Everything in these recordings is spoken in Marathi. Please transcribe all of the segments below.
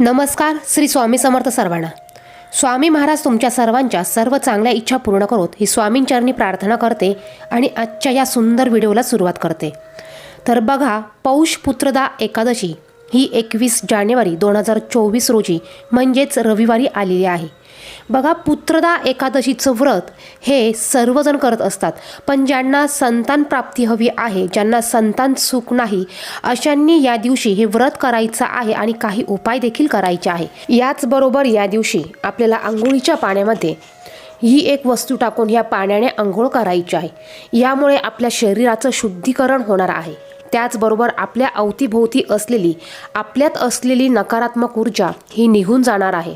नमस्कार श्री स्वामी समर्थ सर्वांना. स्वामी महाराज तुमच्या सर्वांच्या सर्व चांगल्या इच्छा पूर्ण करोत ही स्वामींचरणी प्रार्थना करते आणि आजच्या या सुंदर व्हिडिओला सुरुवात करते. तर बघा पौष पुत्रदा एकादशी ही एकवीस जानेवारी दोन हजार चोवीस रोजी म्हणजेच रविवारी आलेली आहे. बघा पुत्रदा एकादशीचं व्रत हे सर्वजण करत असतात. पण ज्यांना संतान प्राप्ती हवी आहे ज्यांना संतान सुख नाही अशांनी या दिवशी हे व्रत करायचं आहे आणि काही उपाय देखील करायचे आहे. याचबरोबर या दिवशी आपल्याला आंघोळीच्या पाण्यामध्ये ही एक वस्तू टाकून या पाण्याने आंघोळ करायची आहे. यामुळे आपल्या शरीराचं शुद्धीकरण होणार आहे. त्याचबरोबर आपल्या अवतीभोवती असलेली आपल्यात असलेली नकारात्मक ऊर्जा ही निघून जाणार आहे.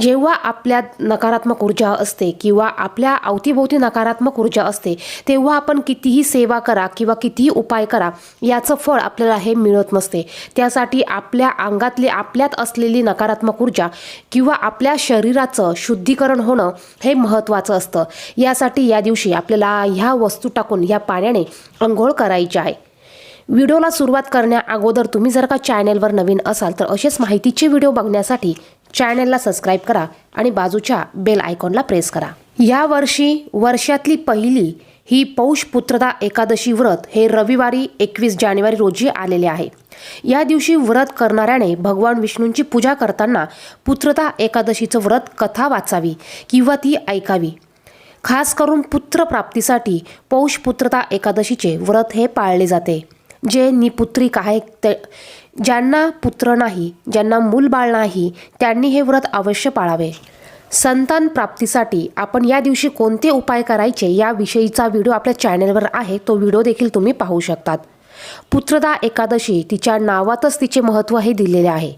जेव्हा आपल्यात नकारात्मक ऊर्जा असते किंवा आपल्या अवतीभोवती नकारात्मक ऊर्जा असते तेव्हा आपण कितीही सेवा करा किंवा कितीही उपाय करा याचं फळ आपल्याला हे मिळत नसते. त्यासाठी आपल्या अंगातली आपल्यात असलेली नकारात्मक ऊर्जा किंवा आपल्या शरीराचं शुद्धीकरण होणं हे महत्त्वाचं असतं. यासाठी या दिवशी आपल्याला ह्या वस्तू टाकून ह्या पाण्याने अंघोळ करायची आहे. व्हिडिओला सुरुवात करण्या अगोदर तुम्ही जर का चॅनेलवर नवीन असाल तर असेच माहितीचे व्हिडिओ बघण्यासाठी चॅनेलला सबस्क्राईब करा आणि बाजूच्या बेल आयकॉनला प्रेस करा. या वर्षी वर्षातली पहिली ही पौष पुत्रदा एकादशी व्रत हे रविवारी एकवीस जानेवारी रोजी आलेले आहे. या दिवशी व्रत करणाऱ्याने भगवान विष्णूंची पूजा करताना पुत्रदा एकादशीचं व्रत कथा वाचावी किंवा ती ऐकावी. खास करून पुत्रप्राप्तीसाठी पौष पुत्रता एकादशीचे व्रत हे पाळले जाते. जे निपुत्रिक आहे ते ज्यांना पुत्र नाही ज्यांना मूलबाळ नाही त्यांनी हे व्रत अवश्य पाळावे. संतान प्राप्तीसाठी आपण या दिवशी कोणते उपाय करायचे याविषयीचा व्हिडिओ आपल्या चॅनेलवर आहे तो व्हिडिओ देखील तुम्ही पाहू शकतात. पुत्रदा एकादशी तिच्या नावातच तिचे महत्त्व हे दिलेले आहे.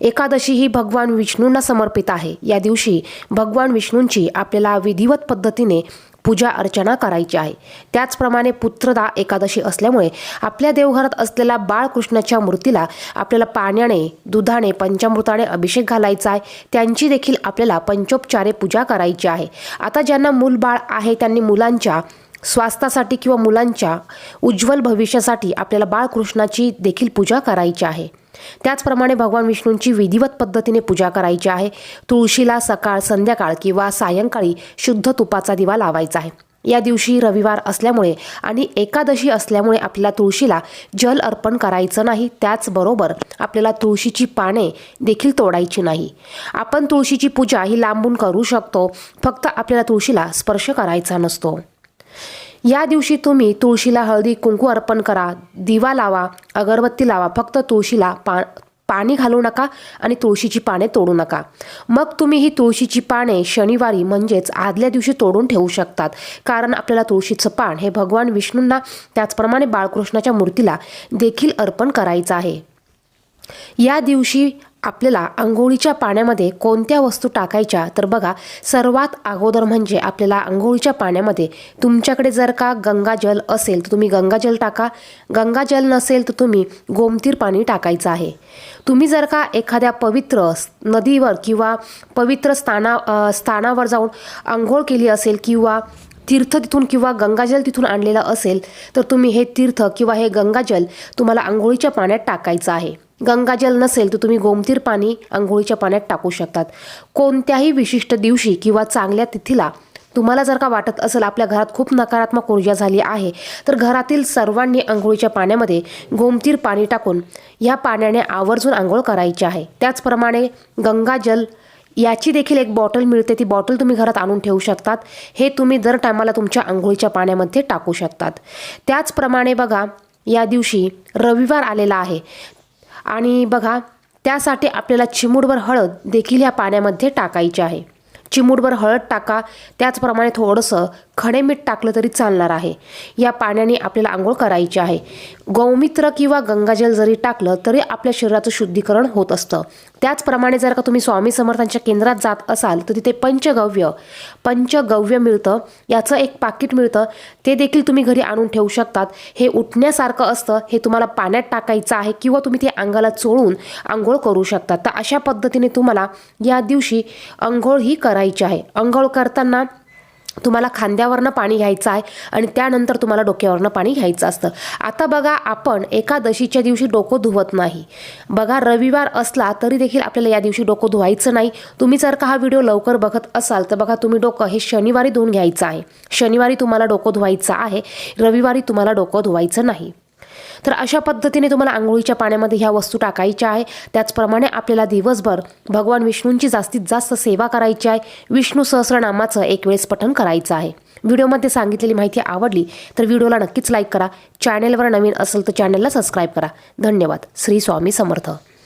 एकादशी ही भगवान विष्णूंना समर्पित आहे. या दिवशी भगवान विष्णूंची आपल्याला विधिवत पद्धतीने पूजा अर्चना करायची आहे. त्याचप्रमाणे पुत्रदा एकादशी असल्यामुळे आपल्या देवघरात असलेल्या बाळकृष्णाच्या मूर्तीला आपल्याला पाण्याने दुधाने पंचामृताने अभिषेक घालायचा आहे. त्यांची देखील आपल्याला पंचोपचारे पूजा करायची आहे. आता ज्यांना मूल बाळ आहे त्यांनी मुलांच्या स्वास्थ्यासाठी किंवा मुलांच्या उज्ज्वल भविष्यासाठी आपल्याला बाळकृष्णाची देखील पूजा करायची आहे. त्याचप्रमाणे भगवान विष्णूंची विधिवत पद्धतीने पूजा करायची आहे. तुळशीला सकाळ संध्याकाळ किंवा सायंकाळी शुद्ध तुपाचा दिवा लावायचा आहे. या दिवशी रविवार असल्यामुळे आणि एकादशी असल्यामुळे आपल्याला तुळशीला जल अर्पण करायचं नाही. त्याचबरोबर आपल्याला तुळशीची पाने देखील तोडायची नाही. आपण तुळशीची पूजा ही लांबून करू शकतो. फक्त आपल्याला तुळशीला स्पर्श करायचा नसतो. या दिवशी तुम्ही तुळशीला हळदी कुंकू अर्पण करा दिवा लावा अगरबत्ती लावा फक्त तुळशीला पा पाणी घालू नका आणि तुळशीची पाने तोडू नका. मग तुम्ही ही तुळशीची पाने शनिवारी म्हणजेच आदल्या दिवशी तोडून ठेवू शकतात. कारण आपल्याला तुळशीचं पान हे भगवान विष्णूंना त्याचप्रमाणे बाळकृष्णाच्या मूर्तीला देखील अर्पण करायचं आहे. या दिवशी आपल्याला आंघोळीच्या पाण्यामध्ये कोणत्या वस्तू टाकायच्या? तर बघा सर्वात अगोदर म्हणजे आपल्याला आंघोळीच्या पाण्यामध्ये तुमच्याकडे जर का गंगाजल असेल तर तुम्ही गंगाजल टाका. गंगाजल नसेल तर तुम्ही गोमतीर पाणी टाकायचं आहे. तुम्ही जर का एखाद्या पवित्र नदीवर किंवा पवित्र स्थाना स्थानावर जाऊन आंघोळ केली असेल किंवा तीर्थ तिथून किंवा गंगाजल तिथून आणलेलं असेल तर तुम्ही हे तीर्थ किंवा हे गंगाजल तुम्हाला आंघोळीच्या पाण्यात टाकायचं आहे. गंगाजल नसेल तर तुम्ही गोमतीर पाणी आंघोळीच्या पाण्यात टाकू शकतात. कोणत्याही विशिष्ट दिवशी किंवा चांगल्या तिथीला तुम्हाला जर का वाटत असेल आपल्या घरात खूप नकारात्मक ऊर्जा झाली आहे तर घरातील सर्वांनी आंघोळीच्या पाण्यामध्ये गोमतीर पाणी टाकून ह्या पाण्याने आवर्जून आंघोळ करायची आहे. त्याचप्रमाणे गंगाजल याची देखील एक बॉटल मिळते ती बॉटल तुम्ही घरात आणून ठेवू शकतात. हे तुम्ही दर टायमाला तुमच्या आंघोळीच्या पाण्यामध्ये टाकू शकतात. त्याचप्रमाणे बघा या दिवशी रविवार आलेला आहे आणि बघा त्यासाठी आपल्याला चिमूडभर हळद देखील या पाण्यामध्ये टाकायची आहे. चिमूटभर हळद टाका. त्याचप्रमाणे थोडंसं खडे मीठ टाकलं तरी चालणार आहे. या पाण्याने आपल्याला आंघोळ करायची आहे. गौमित्र किंवा गंगाजल जरी टाकलं तरी आपल्या शरीराचं शुद्धीकरण होत असतं. त्याचप्रमाणे जर का तुम्ही स्वामी समर्थांच्या केंद्रात जात असाल तर तिथे पंचगव्य पंचगव्य मिळतं. याचं एक पाकिट मिळतं. ते देखील तुम्ही घरी आणून ठेवू शकतात. हे उठण्यासारखं असतं. हे तुम्हाला पाण्यात टाकायचं आहे किंवा तुम्ही ते अंगाला चोळून आंघोळ करू शकतात तर अशा पद्धतीने तुम्हाला या दिवशी आंघोळ ही करा करायची आहे. अंघोळ करताना तुम्हाला खांद्यावरनं पाणी घ्यायचं आहे आणि त्यानंतर तुम्हाला डोक्यावरनं पाणी घ्यायचं असतं. आता बघा आपण एकादशीच्या दिवशी डोकं धुवत नाही. बघा रविवार असला तरी देखील आपल्याला या दिवशी डोकं धुवायचं नाही. तुम्ही जर का हा व्हिडिओ लवकर बघत असाल तर बघा तुम्ही डोकं हे शनिवारी धुवून घ्यायचं आहे. शनिवारी तुम्हाला डोकं धुवायचं आहे. रविवारी तुम्हाला डोकं धुवायचं नाही. तर अशा पद्धतीने तुम्हाला आंघोळीच्या पाण्यामध्ये ह्या वस्तू टाकायच्या आहे. त्याचप्रमाणे आपल्याला दिवसभर भगवान विष्णूंची जास्तीत जास्त सेवा करायची आहे. विष्णू सहस्रनामाचं एक वेळेस पठण करायचं आहे. व्हिडिओमध्ये सांगितलेली माहिती आवडली तर व्हिडिओला नक्कीच लाईक करा. चॅनेलवर नवीन असेल तर चॅनलला सबस्क्राईब करा. धन्यवाद. श्री स्वामी समर्थ.